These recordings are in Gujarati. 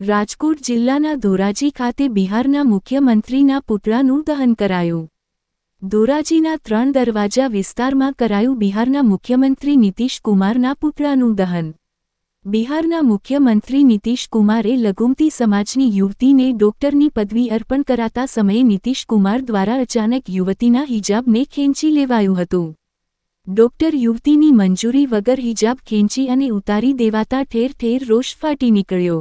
રાજકોટ જિલ્લાના ધોરાજી ખાતે બિહારના મુખ્યમંત્રીના પુતળાનું દહન કરાયું. ધોરાજીના ત્રણ દરવાજા વિસ્તારમાં કરાયું બિહારના મુખ્યમંત્રી નીતિશ કુમારના પુતળાનું દહન. બિહારના મુખ્યમંત્રી નીતિશ કુમારે લઘુમતી સમાજની યુવતીને ડોક્ટરની પદવી અર્પણ કરાતા સમયે નીતિશ કુમાર દ્વારા અચાનક યુવતીના હિજાબને ખેંચી લેવાયું હતું. ડોક્ટર યુવતીની મંજૂરી વગર હિજાબ ખેંચી અને ઉતારી દેવાતા ઠેર ઠેર રોષ ફાટી નીકળ્યો.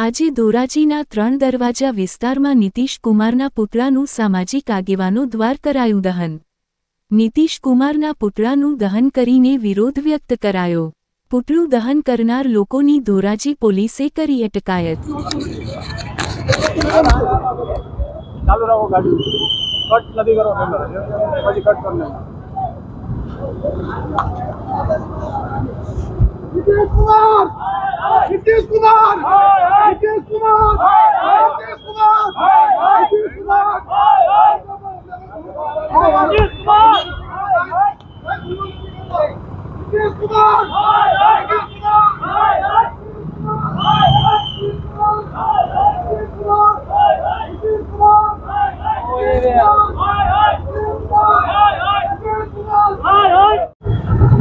આજે ધોરાજીના ત્રણ દરવાજા વિસ્તારમાં નીતિશ કુમારના પુતળાનું સામાજિક આગેવાનો દ્વાર કરાયું દહન. નીતિશ કુમારના પુતળાનું દહન કરીને વિરોધ વ્યક્ત કરાયો. પુતળું દહન કરનાર લોકોની ધોરાજી પોલીસે કરી અટકાયત. ચાલુ રાખો ગાડી. કટ નથી કરો પછી કટ કરી નાખો. નીતિશ કુમાર! નીતિશ કુમાર! નીતિશ કુમાર નીતિશ કુમાર નીતિશ કુમાર નીતિશ કુમાર નીતિશ કુમાર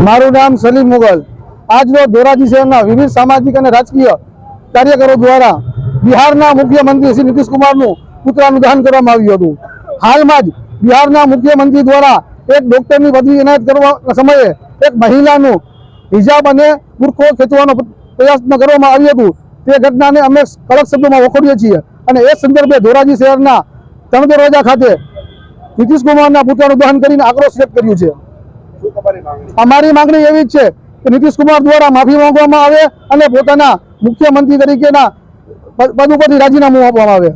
મારું નામ સલીમ મુગલ. આજનો ધોરાજી શહેરના વિવિધ સામાજિક અને રાજકીય કાર્યકરો દ્વારા બિહારના મુખ્યમંત્રી શ્રી નીતિશ કુમારનું પુત્રાનું દહન કરવામાં આવ્યું હતું. હાલમાં જ બિહારના મુખ્યમંત્રી દ્વારા એક ડોક્ટરની બદલી એનાયત કરવા સમયે એક મહિલાનું હિજાબ અને બુરખો ખેંચવાનો પ્રયત્ન કરવામાં આવ્યો હતું. તે ઘટનાને અમે કડક શબ્દોમાં વખોડીએ છીએ. અને એ સંદર્ભે ધોરાજી શહેરના ત્રણ દરવાજા ખાતે નીતિશ કુમારના પુતળાનું દહન કરીને આક્રોશ વ્યક્ત કર્યું છે. અમારી માંગણી એવી જ છે કે નીતિશ કુમાર દ્વારા માફી માંગવામાં આવે અને પોતાના મુખ્યમંત્રી તરીકેના પદ ઉપરથી રાજીનામું આપવામાં આવે.